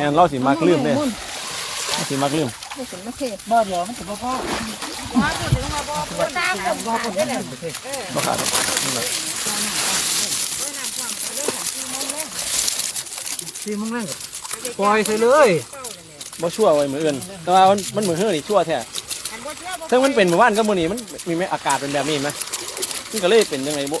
งานเราสิมักลืมเนี่ยสิมักลืมบ่เดี๋ยวมันจะบ่พอบ่ขาดหรอกสี่โมงแรงก็ปล่อยใส่เลยบ่ชั่วไว้เหมือนเอื่นแต่ว่ามันมันเหมือนเฮือนี่ชั่วแท้ซึ่งมันเป็นหมู่บ้านก็มือนี้มันมีไหมอากาศเป็นแบบนี้ไหมมันก็เลยเป็นยังไงบ่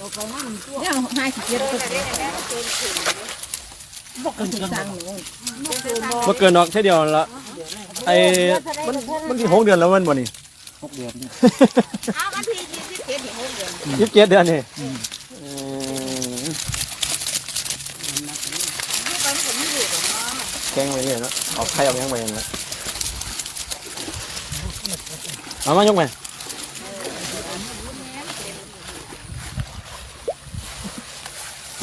เนี่ยห้สิเจ็ดก็บอกกันสั่งหนูบ่เกินดอกแค่เดียวละไอ้มันมันที่หกเดือนแล้วมันบ่นี่หกเดือนเอาวันที่ยี่สิบเจ็ดหกเดือนยี่สิบเจ็ดเดือนนี่แกงไว้เนี่ยนะเอาไข่เอาแกงไว้เนี่ยเอามายกไป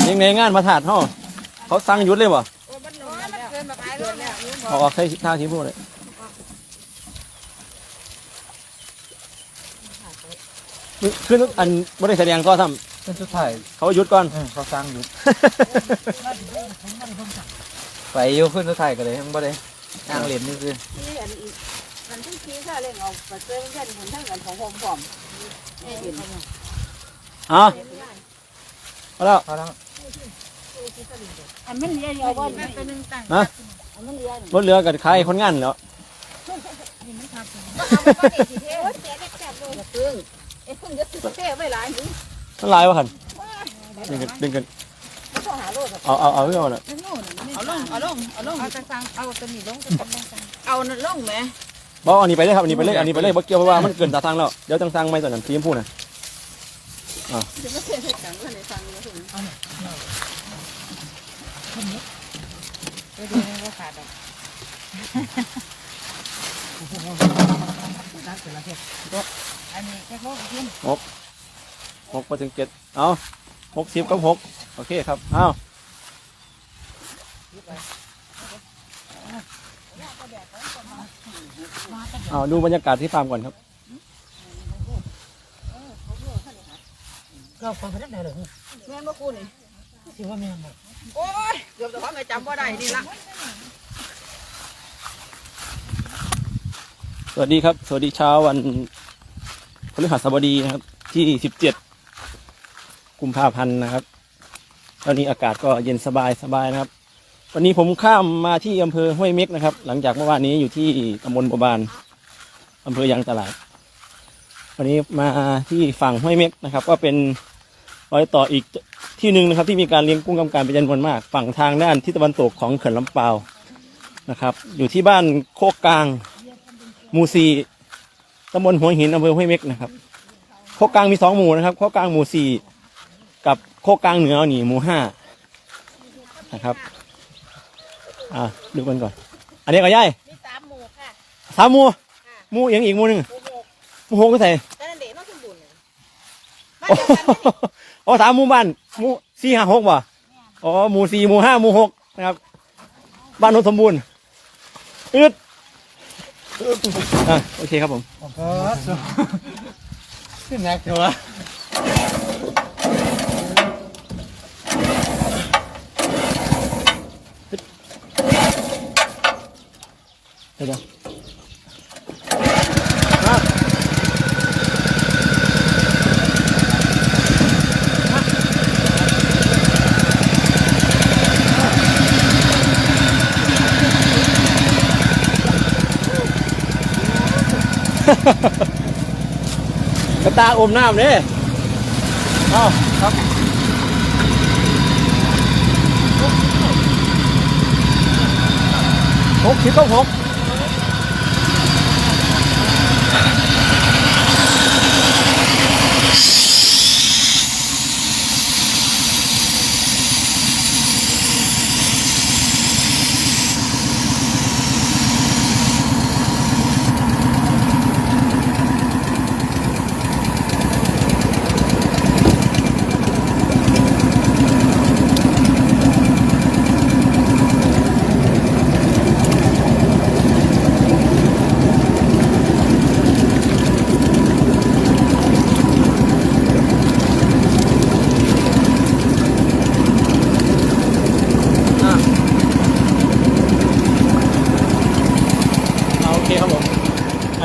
ยังไงงานมาถาดเฮาเขาสั่งหยุดเลยบ่มันเกินมาขายรถแล้วเอาออกใช้ท่าทีพูดเลยคืออันบ่ได้แสดงต่อทเป็นสุดท้ายำเขาหยุดก่อนเออเขาสร้างอยู่ไปอยู่ขึ้นสุดท้ายก็เลยยังบ่ได้นางเล่นนี่คือที่อันมันที่ชี้ซาเล่งเอาไปเจอเพื่อนคนทั้งกันของผมผอมเอ็นเอาเอาแล้วพ อแล้วอันมันเลี้ยงเอาไว้มันเป็นหนึ่งตังนะอันมันเลี้ยงรถเรือกับใครคนงานแล้วเอาไปเด็กสิเท่เสียเด็กจับเลยตึงไอ้พึ่งจะติดเท่ไว้หลายหนึ่งมันลายวะคันดึงกันดึงกันเขาต้องหาโลดเอาเอาเอาเรื่องเอาน่ะเอาลงเอาลงเอาลงเอาตังเอาตัวนี้ลงเอานั่นลงไหมบอกเอาอันนี้ไปเลยครับอันนี้ไปเลยอันนี้ไปเลยบ่เกี่ยวเพราะว่ามันเกินตาทางแล้วเดี๋ยวจังสั่งไม่ตอนนั้นทีมพูดนะจะไม่เท่ตังก็ในฟังนี้ถึง หกมาถึงเจ็ดเอาหกสิบกับหกโอเคครับเอาเอาดูบรรยากาศที่ฟาร์มก่อนครับก็ฟังไปได้เลยแม่นบ่กูนี่สิว่าแม่นบ่ โอ้ยเกือบจะว่าไงจำว่าได้นี่ละสวัสดีครับ สวัสดีเช้าวันพฤหัสบดีนะครับ ที่สิบเจ็ดกุมภาพันธ์นะครับ ตอนนี้อากาศก็เย็นสบายสบายนะครับ วันนี้ผมข้ามมาที่อำเภอห้วยเม็กนะครับ หลังจากเมื่อวานนี้อยู่ที่ตำบลบัวบานอำเภอยางตลาด วันนี้มาที่ฝั่งห้วยเม็กนะครับ ก็เป็น รอยต่ออีกที่หนึ่งนะครับ ที่มีการเลี้ยงกุ้งกำการเป็นจำนวนมาก ฝั่งทางด้านทิศตะวันตกของเขื่อนลำปาวนะครับ อยู่ที่บ้านโคกกลางหมู่สี่ตำบลหัวหินอำเภอห้วยเม็กนะครับ โคกกลางมีสองหมู่นะครับ โคกกลางหมู่สี่กับโคกกลางเหนือนี่หมู่ห้านะครับ อ่าดูกันก่อน อันนี้ก็ย่ายมีสามหมู่ค่ะสามหมู่หมู่อีกอีกหมู่หนึ่งหมู่หกหมู่หกก็ใส่แต่นั่นเด็กน้องสมบูรณ์เลยบ้านโอ้เดียวกัน นี่โอ้สามหมู่บ้านหมู่สี่ห้าหกว่ะอ๋อหมู่สี่หมู่ห้าหมู่หกนะครับ บ้านโนนสมบูรณ์อึดอะโอเคครับผม เออขึ้นนักเถอะวะ เดี๋ยวเดี๋ยว กระตาอมน้ำเนี่ยเอาครับหกสิบก็หก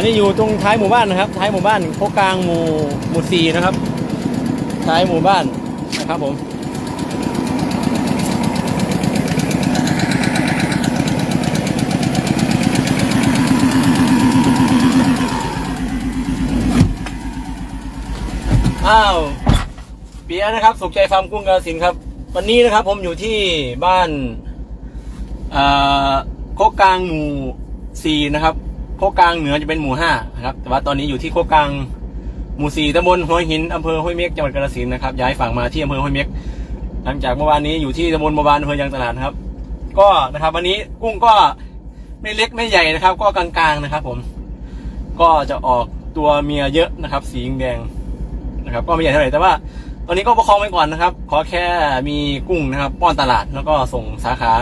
นนี้อยู่ตรงท้ายหมู่บ้านนะครับ ท้ายหมู่บ้านโคกลางหมู่หมู่สี่นะครับ ท้ายหมู่บ้านนะครับผมอ้าวเปียนะครับสุขใจฟาร์มกุ้งกาฬสินครับ วันนี้นะครับผมอยู่ที่บ้านอ่าโคกกลางหมู่สี่นะครับ โคกกลางเหนือจะเป็นหมู่ห้านะครับ แต่ว่าตอนนี้อยู่ที่โคกกลางหมู่สี่ตำบลหัวยหินอำเภอห้วยเม็กจังหวัดกาฬสินธุ์นะครับ ย้ายฝั่งมาที่อำเภอห้วยเม็กหลังจากเมื่อวานนี้อยู่ที่ตำบลบวบานอำเภอยางตลาดนะครับ ก็นะครับ วันนี้กุ้งก็ไม่เล็กไม่ใหญ่นะครับ ก็กลางๆนะครับ ผม ก็จะออกตัวเมียเยอะนะครับ สีแดงนะครับ ก็ไม่ใหญ่เท่าไหร่แต่ว่าตอนนี้ก็ประคองไว้ก่อนนะครับ ขอแค่มีกุ้งนะครับ ป้อนตลาดแล้วก็ส่งสาขา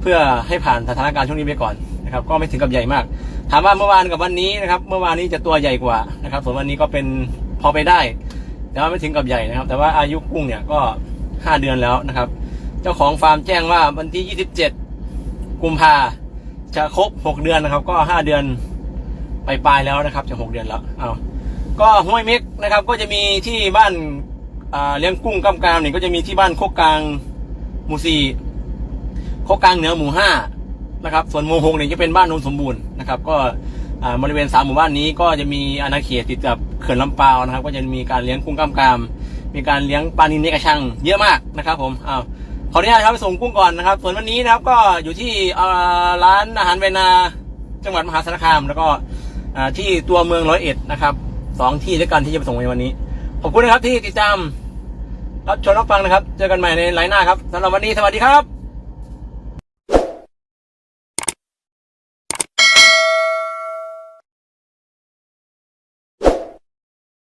เพื่อให้ผ่านสถานการณ์ช่วงนี้ไปก่อนนะครับ ก็ไม่ถึงกับใหญ่มาก ถามว่าเมื่อวานกับวันนี้นะครับ เมื่อวานนี้จะตัวใหญ่กว่านะครับ ส่วนวันนี้ก็เป็นพอไปได้ แต่ว่าไม่ถึงกับใหญ่นะครับ แต่ว่าอายุกุ้งเนี่ยก็ห้าเดือนแล้วนะครับ เจ้าของฟาร์มแจ้งว่าวันที่ยี่สิบเจ็ดกุมภาจะครบหกเดือนนะครับ ก็ห้าเดือนไปปลายแล้วนะครับ จะหกเดือนแล้วเอาก็ห้วยเม็กนะครับ ก็จะมีที่บ้านาเลี้ยงกุ้งกำกามเนี่ยก็จะมีที่บ้านโคกกลางหมู่สี่โคกกลางเหนือหมู่ห้า นะครับ ส่วนหมู่หกเนี่ยจะเป็นบ้านโนนสมบูรณ์นะครับ ก็อ่าบริเวณสามหมู่บ้านนี้ก็จะมีอาณาเขตติดกับเขื่อนลำปาวนะครับ ก็จะมีการเลี้ยงกุ้งกำกาม มีการเลี้ยงปลานิลในกระชังเยอะมากนะครับผมอ้าวขออนุญาตครับไปส่งกุ้งก่อนนะครับ ส่วนวันนี้นะครับก็อยู่ที่ร้านอาหารเวนาจังหวัดมหาสารคาม แล้วก็ที่ตัวเมืองร้อยเอ็ดนะครับสองที่ด้วยกันที่จะไปส่งในวันนี้ ขอบคุณนะครับที่ติดตามรับชมรับฟังนะครับ เจอกันใหม่ในไลน์หน้าครับสำหรับวันนี้สวัสดีครับ